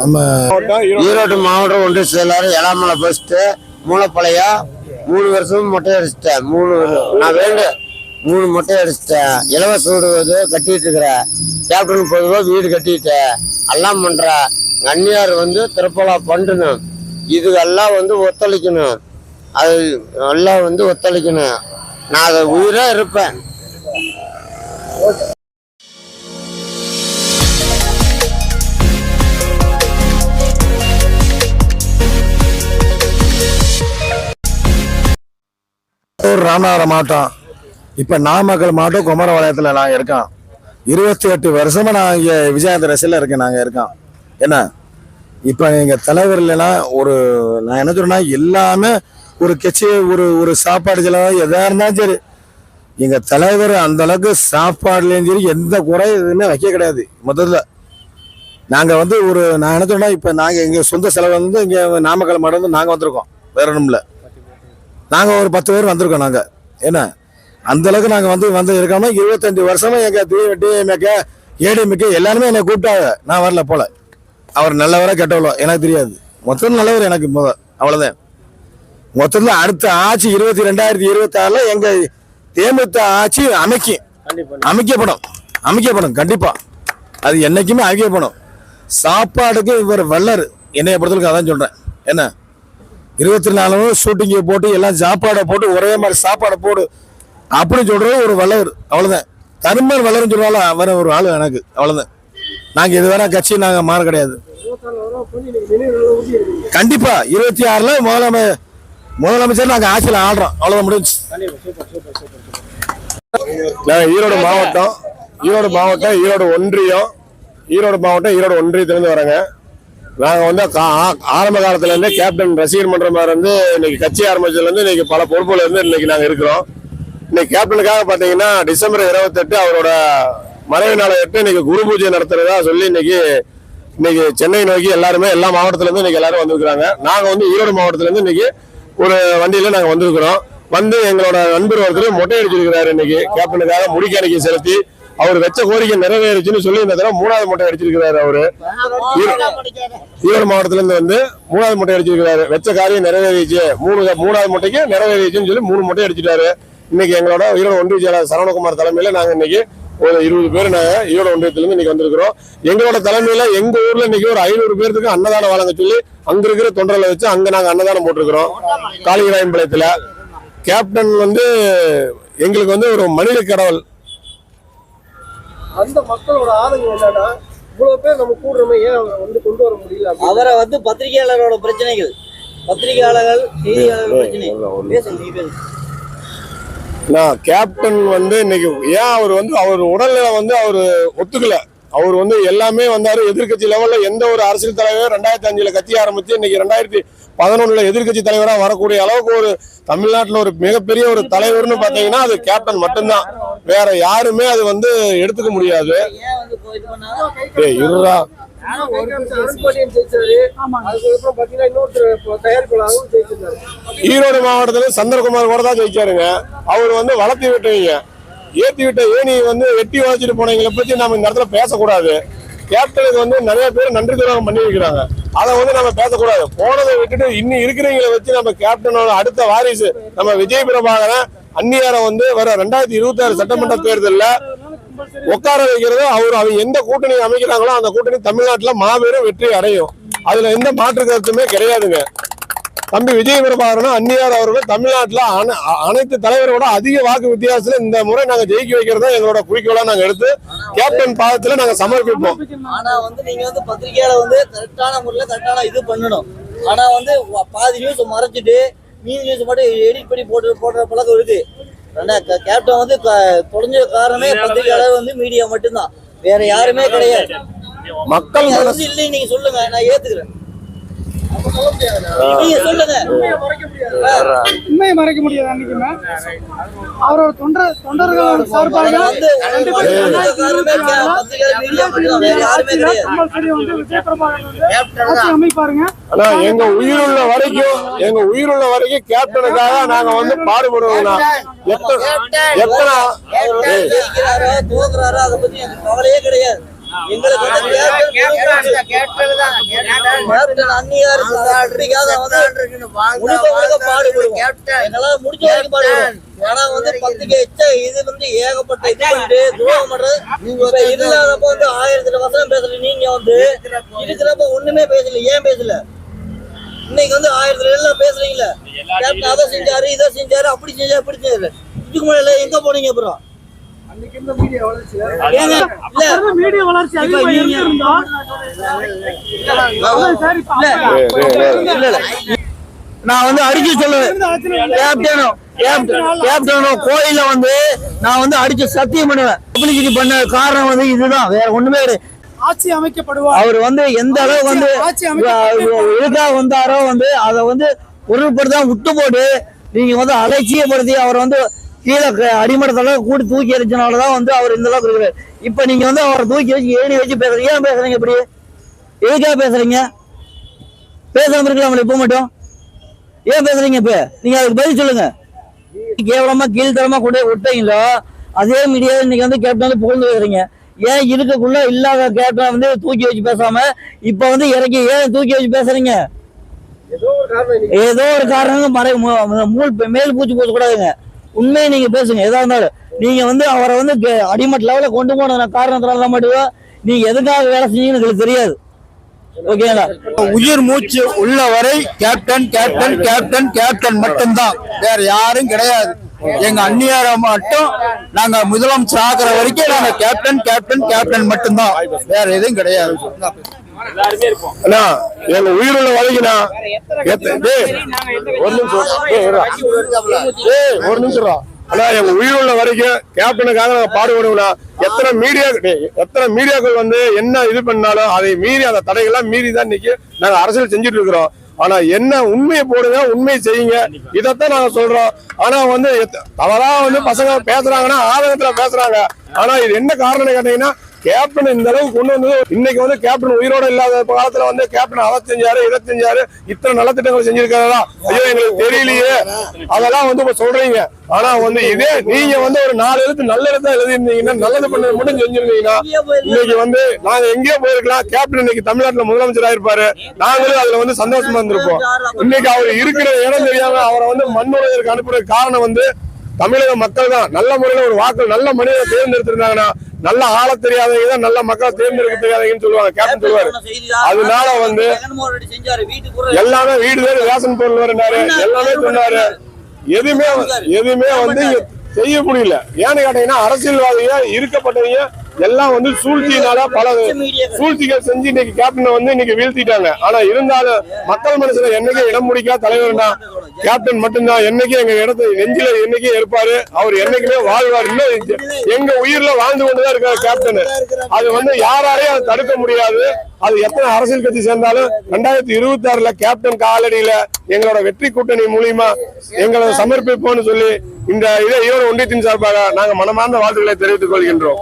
நம்ம ஈரோடு மாவட்டம் ஒன்றிய செயலாளர் எலாமலை ஃபர்ஸ்ட்டு மூலப்பாளையம். மூணு வருஷமும் மொட்டை அடிச்சிட்டேன். மூணு நான் வேண்டு மூணு மொட்டை அடிச்சிட்டேன். இலவச வீடு கட்டிட்டு இருக்கிறேன். கேப்டன் பொதுவாக வீடு கட்டிட்டேன். எல்லாம் பண்ணுறேன் அந்நியார் வந்து திருப்பலா பண்ணணும். இதுக்கெல்லாம் வந்து ஒத்துழைக்கணும். அது எல்லாம் வந்து ஒத்துழைக்கணும். நான் அதை உயிராக இருப்பேன். ஒரு ராமநாதபுரம் மாவட்டம் இப்போ நாமக்கல் மாவட்டம் குமரபாளையத்துல நான் இருக்கோம். இருபத்தி எட்டு வருஷமாக நான் இங்கே விஜயாந்த சில இருக்கேன் நாங்கள் இருக்கோம். என்ன? இப்போ எங்கள் தலைவர் இல்லைன்னா ஒரு நான் என்ன சொல்றேன்னா எல்லாமே ஒரு கட்சி ஒரு ஒரு சாப்பாடு செலவு எதா இருந்தாலும் சரி. எங்கள் தலைவர் அந்த அளவுக்கு சாப்பாடுலயும் சரி எந்த குறை எதுவுமே வைக்க கிடையாது மொத்தத்தில் நாங்கள் வந்து ஒரு நான் என்ன சொன்னால் இப்போ நாங்கள் எங்கள் சொந்த செலவு வந்து இங்கே நாமக்கல் மாவட்டம் வந்து நாங்கள் வந்திருக்கோம். வேற ஒன்றும் இல்லை. நாங்கள் ஒரு பத்து பேர் வந்திருக்கோம் நாங்கள் என்ன? அந்த அளவுக்கு வந்து வந்து இருக்கோம்னா இருபத்தஞ்சு வருஷமா எங்க டிஎம்ஏக்க ஏடிஎம்ஏக்க எல்லாருமே என்னை கூப்பிட்டாங்க. நான் வரல போல. அவர் நல்லவரா கெட்டவளோ எனக்கு தெரியாது. மொத்தம் நல்லவர் எனக்கு முத அவ்வளோதான் மொத்தத்தில் அடுத்த ஆட்சி இருபத்தி ரெண்டாயிரத்தி இருபத்தாறில் எங்கள் எங்க தேமுதிக ஆட்சி அமைக்கும் அமைக்கப்படும். அமைக்கப்படும் கண்டிப்பாக அது என்னைக்குமே அமைக்கப்படும். சாப்பாடுக்கு இவர் வல்லர். என்னைய பொறுத்தவரைக்கும் அதான் சொல்கிறேன் என்ன? இருபத்தி நாலு ஷூட்டிங்கை போட்டு எல்லாம் சாப்பாடை போட்டு ஒரே மாதிரி சாப்பாடை போடு. அப்படின்னு சொல்கிறது ஒரு வளர் அவ்வளோதான் தருமர் வல்லர்னு சொல்கிறாலும் அவர் ஒரு ஆளு எனக்கு. அவ்வளோதான் நாங்கள் இது வேற கட்சி நாங்கள் மாற கிடையாது. கண்டிப்பாக இருபத்தி ஆறில் முதலமை முதலமைச்சர் நாங்கள் ஆட்சியில் ஆடுறோம் அவ்வளோதான் முடிஞ்சு ஈரோடு மாவட்டம் ஈரோடு மாவட்டம் ஈரோடு ஒன்றியம் ஈரோடு மாவட்டம் ஈரோடு ஒன்றியத்திலேருந்து வரேங்க நாங்கள் வந்து கா- ஆ- ஆரம்ப காலத்துலேருந்து கேப்டன் ரசிகர் மன்றமாக இருந்து இன்னைக்கு கட்சி ஆரம்பிச்சதுலேருந்து இன்னைக்கு பல பொறுப்புல இருந்து இன்னைக்கு நாங்கள் இருக்கிறோம். இன்னைக்கு கேப்டனுக்காக பார்த்தீங்கன்னா டிசம்பர் இருபத்தெட்டு அவரோட மறைவு நாளை எட்டு இன்னைக்கு குரு பூஜை நடத்துறதா சொல்லி இன்னைக்கு இன்னைக்கு சென்னை நோக்கி எல்லாருமே எல்லா மாவட்டத்திலேருந்து இன்னைக்கு எல்லாரும் வந்துருக்குறாங்க. நாங்கள் வந்து ஈரோடு மாவட்டத்திலேருந்து இன்னைக்கு ஒரு வண்டியில் நாங்கள் வந்திருக்கிறோம். வந்து எங்களோட நண்பர் ஒருத்தர் மொட்டை அடிச்சிருக்கிறாரு இன்னைக்கு. கேப்டனுக்காக முடிக்கணிக்கை செலுத்தி அவர் வச்ச கோரிக்கை நிறைவேறுச்சுன்னு சொல்லி இந்த தடவை மூணாவது மொட்டை அடிச்சிருக்கிறாரு அவரு. ஈரோடு மாவட்டத்துல இருந்து வந்து மூணாவது மொட்டை அடிச்சிருக்கிறாரு. வெச்ச காரியம் நிறைவேறிச்சு. மூணு மூணாவது மொட்டைக்கு நிறைவேறிச்சுன்னு சொல்லி மூணு மொட்டை அடிச்சிட்டாரு. இன்னைக்கு எங்களோட ஈரோடு ஒன்றிய செயலாளர் சரவணகுமார் தலைமையில நாங்க இன்னைக்கு ஒரு இருபது பேர் நாங்க ஈரோடு ஒன்றியத்துல இருந்து இன்னைக்கு வந்திருக்கிறோம். எங்களோட தலைமையில எங்க ஊர்ல இன்னைக்கு ஒரு ஐநூறு பேருக்கு அன்னதானம் வழங்க சொல்லி அங்க இருக்கிற தொண்டர்களை வச்சு அங்க நாங்க அன்னதானம் போட்டிருக்கிறோம். காளிகராயம்பாளையத்துல கேப்டன் வந்து எங்களுக்கு வந்து ஒரு மனித கடவுள். அந்த மக்களோட ஆதங்கம் என்னன்னா இவ்வளவு பேர் நம்ம கூடுறோமே ஏன் அவரை வந்து கொண்டு வர முடியல. அவரை வந்து பத்திரிகையாளரோட பிரச்சனைகள். பத்திரிகையாளர்கள் செய்தியாளர்கள் பிரச்சனை. பேசுங்க நான் கேப்டன் வந்து இன்னைக்கு ஏன் அவர் வந்து அவர் உடல்நிலை வந்து அவர் ஒத்துக்கல. அவர் வந்து எல்லாமே வந்தாரு எதிர்க்கட்சி லெவல்ல எந்த ஒரு அரசியல் தலைவர் ரெண்டாயிரத்தி அஞ்சுல கட்சி ஆரம்பிச்சு இன்னைக்கு ரெண்டாயிரத்தி பதினொன்றில் எதிர்க்கட்சி தலைவராக வரக்கூடிய அளவுக்கு ஒரு தமிழ்நாட்டில் ஒரு மிகப்பெரிய ஒரு தலைவர்னு பார்த்தீங்கன்னா அது கேப்டன் மட்டும்தான். வேற யாருமே அது வந்து எடுத்துக்க முடியாது. ஏ ஏய் இருடா. ஈரோடு மாவட்டத்துல சந்திரகுமார் கூட தான் ஜெயிச்சாருங்க. அவர் வந்து வளர்த்தி விட்டுவீங்க. ஏத்தி விட்ட ஏனி வந்து வெட்டி வளர்ச்சிட்டு போனவங்களை பத்தி நம்ம இந்த இடத்துல பேசக்கூடாது. கேப்டனுக்கு வந்து நிறைய பேர் நன்றி துரோகம் பண்ணி வைக்கிறாங்க அதை வந்து நம்ம பேசக்கூடாது. போனதை விட்டுட்டு இன்னும் இருக்கிறவங்களை வச்சு நம்ம கேப்டனோட அடுத்த வாரிசு நம்ம விஜய் பிரபாகரன் அந்நியாரை வந்து வர ரெண்டாயிரத்தி இருபத்தி ஆறு சட்டமன்ற தேர்தலில் உட்கார வைக்கிறது அவர் அவங்க எந்த கூட்டணி அமைக்கிறாங்களோ அந்த கூட்டணி தமிழ்நாட்டில் மாபெரும் வெற்றி அடையும். அதுல எந்த மாற்று கருத்துமே கிடையாதுங்க. தம்பி விஜய் பிரபாகரனும் அந்நியார் அவர்கள் தமிழ்நாட்டுல அனைத்து தலைவரோட அதிக வாக்கு வித்தியாசத்துல இந்த முறை நாங்க ஜெயிக்க வைக்கிறதா எங்களோட குறிக்கோளா நாங்க எடுத்து கேப்டன் பாதத்துல நாங்க சமர்ப்பிப்போம். ஆனா வந்து நீங்க வந்து பத்திரிகையாளர் வந்து கரெக்டான முறையில கரெக்டான இது பண்ணணும். ஆனா வந்து பாதி நியூஸ் மறைச்சிட்டு மீதி நியூஸ் மட்டும் எடிட் பண்ணி போட்டு போடுற பழக்கம் இருக்கு. கேப்டன் வந்து தொலைஞ்ச காரணமே பத்திரிகையாளர் வந்து மீடியா மட்டும்தான். வேற யாருமே கிடையாது. மக்கள் மனசு வந்து இல்லை நீங்க சொல்லுங்க நான் ஏத்துக்கிறேன் அப்ப சொல்ல முடியாது நீங்க சொல்லுங்க உண்மையை மறைக்க முடியாது உண்மையை மறைக்க முடியாது அன்னைக்குமே அவரோட தொண்டர் தொண்டர்கள் சார்பாக அமைப்பாருங்க. ஆனா எங்க உயிருள்ள வரைக்கும் எங்க உயிருள்ள வரைக்கும் கேப்டனுக்காக நாங்க வந்து பாடுபடுவோம்னா எத்தனை எத்தனை? அதை பத்தி எனக்கு கவலையே கிடையாது. ஆனா வந்து பத்துக்கு எச்ச இது வந்து ஏகப்பட்ட இது பண்ணிட்டு துரோகம் பண்றது. இல்லாதப்ப வந்து ஆயிரத்தி வசனம் பேசுற நீங்க வந்து இருக்கிறப்ப. ஒண்ணுமே பேசல. ஏன் பேசல? இன்னைக்கு வந்து ஆயிரத்துல எல்லாம் பேசுறீங்களா. அதை செஞ்சாரு இதை செஞ்சாரு அப்படி செஞ்சாரு அப்படி செஞ்சாரு. இதுக்கு முன்னாடி எங்க போனீங்க அப்புறம்? மீடியா வளர்ச்சி அதிகமா நான் வந்து அடிச்சு சொல்லுவேன் கேப்டனும் கேப்டன் கேப்டனும் கோயில வந்து நான் வந்து அடிச்சு சத்தியம் பண்ணுவேன். பப்ளிசிட்டி பண்ண காரணம் வந்து இதுதான். வேற ஒண்ணுமே கிடையாது ஆட்சி அமைக்கப்படுவார். அவர் வந்து எந்த அளவுக்கு வந்து எதுக்காக வந்தாரோ வந்து அதை வந்து பொருள்படுத்தாம விட்டு போட்டு நீங்க வந்து அலட்சியப்படுத்தி அவர் வந்து கீழே அடிமட்டத்துல கூட்டி தூக்கி எரிச்சனாலதான் வந்து அவர் இந்த அளவுக்கு இருக்கிறார். இப்ப நீங்க வந்து அவரை தூக்கி வச்சு ஏணி வச்சு பேசுறீங்க. ஏன் பேசுறீங்க இப்படி? எதுக்காக பேசுறீங்க? பேசாம இருக்கலாம் இப்ப மட்டும். ஏன் பேசுறீங்க இப்ப? நீங்க அதுக்கு பதில் சொல்லுங்க. கேவலமா கீழ்த்தரமா கொண்டு போய் விட்டீங்களோ அதே மீடியா இன்னைக்கு வந்து கேப்டன் வந்து புகழ்ந்து பேசுறீங்க. ஏன் இருக்கக்குள்ள இல்லாத கேப்டன் வந்து தூக்கி வச்சு பேசாம இப்ப வந்து இறக்கி ஏன் தூக்கி வச்சு பேசுறீங்க? ஏதோ ஒரு காரணம் மறை மூல் பூச்சி பூச கூடாதுங்க உண்மையை நீங்க பேசுங்க. எதா இருந்தாலும். நீங்க வந்து அவரை வந்து கே- அடிமட்ட லெவல கொண்டு போன காரணத்தினால மட்டும் நீங்க எதுக்காக வேலை செஞ்சீங்கன்னு எங்களுக்கு தெரியாது. ஓகேங்களா? உயிர் மூச்சு உள்ள வரை கேப்டன் கேப்டன் கேப்டன் கேப்டன் மட்டும்தான். வேற யாரும் கிடையாது. எங்க அந்நியார மட்டும் நாங்க முதலமைச்சர் ஆகிற வரைக்கும் நாங்க கேப்டன் கேப்டன் கேப்டன் மட்டும்தான். வேற எதுவும் கிடையாது. அண்ணா எங்க உயிருள்ள வரைக்கும்ண்ணா எத்த- டேய், ஒரு நிமிஷம் ஒரு நிமிஷம் இருடா. அண்ணா எங்க உயிருள்ள வரைக்கும் கேப்டனுக்காக நாங்க பாடுபடுவோம்னா எத்தனை மீடியா எத்தனை மீடியாக்கள் வந்து என்ன இது பண்ணாலும் அதை மீறி அந்த தடைகள்லாம் மீறி தான் இன்னைக்கு நாங்க அரசியல் செஞ்சுட்டு இருக்கிறோம். ஆனா என்ன உண்மையை போடுங்க உண்மையை செய்யுங்க இதைத்தான் நாங்க சொல்றோம். ஆனா வந்து எத்த- தவறா வந்து பசங்க பேசுறாங்கன்னா ஆதங்கத்துல பேசுறாங்க. ஆனா இது என்ன காரணம் கேட்டீங்கன்னா கேப்டன் இந்த அளவுக்கு கொண்டு வந்தது இன்னைக்கு வந்து கேப்டன் உயிரோட இல்லாத காலத்துல வந்து கேப்டன் அதை செஞ்சாரு இதை செஞ்சாரு இத்தனை நலத்திட்டங்கள் செஞ்சிருக்காரா? ஐயோ எங்களுக்கு தெரியலையே. அதெல்லாம் வந்து இப்ப சொல்றீங்க. ஆனா வந்து இதே நீங்க வந்து ஒரு நாலு எழுத்து நல்ல எழுத்தா எழுதிருந்தீங்கன்னா நல்லது பண்ணது மட்டும் செஞ்சிருந்தீங்கன்னா இன்னைக்கு வந்து நாங்க எங்கேயோ போயிருக்கலாம். கேப்டன் இன்னைக்கு தமிழ்நாட்டுல முதலமைச்சரா இருப்பாரு. நாங்களும் அதுல வந்து சந்தோஷமா இருந்திருப்போம். இன்னைக்கு அவர் இருக்கிற இடம் தெரியாம அவரை வந்து மண்ணுலகிற்கு அனுப்புற காரணம் வந்து தமிழக மக்கள் தான் நல்ல முறையில ஒரு வாக்கு நல்ல மனிதனை தேர்ந்தெடுத்திருந்தாங்கன்னா நல்ல ஆள தெரியாதவங்க தான் நல்ல மக்களை தேர்ந்தெடுக்க தெரியாதவங்கன்னு சொல்லுவாங்க. கேப்டன் சொல்லுவாரு. அதனால வந்து எல்லாமே வீடு வேறு ரேஷன் பொருள் வருனாரு எல்லாமே சொன்னாரு. எதுவுமே எதுவுமே வந்து செய்ய முடியல. ஏன்னு கேட்டீங்கன்னா அரசியல்வாதிங்க இருக்கப்பட்டவங்க எல்லாம் வந்து சூழ்ச்சியினால பல சூழ்ச்சிகள் செஞ்சு இன்னைக்கு கேப்டனை வந்து இன்னைக்கு வீழ்த்திட்டாங்க. ஆனா இருந்தாலும் மக்கள் மனசுல என்னைக்கும் இடம் முடிக்காத தலைவர்னா கேப்டன் மட்டும்தான். என்னைக்கும் எங்க இடத்தை நெஞ்சில என்னைக்கும் இருப்பாரு அவர் என்னைக்குமே வாழ்வார். இன்னும் எங்க உயிர்ல வாழ்ந்து கொண்டுதான் இருக்காரு கேப்டன் அது வந்து யாராலையும் தடுக்க முடியாது. அது எத்தனை அரசியல் கட்சி சேர்ந்தாலும் ரெண்டாயிரத்தி இருபத்தி ஆறுல கேப்டன் காலடியில எங்களோட வெற்றி கூட்டணி மூலியமா எங்களை சமர்ப்பிப்போம்னு சொல்லி இந்த இதை ஈரோடு ஒன்றியத்தின் சார்பாக நாங்க மனமார்ந்த வாழ்த்துக்களை தெரிவித்துக் கொள்கின்றோம்.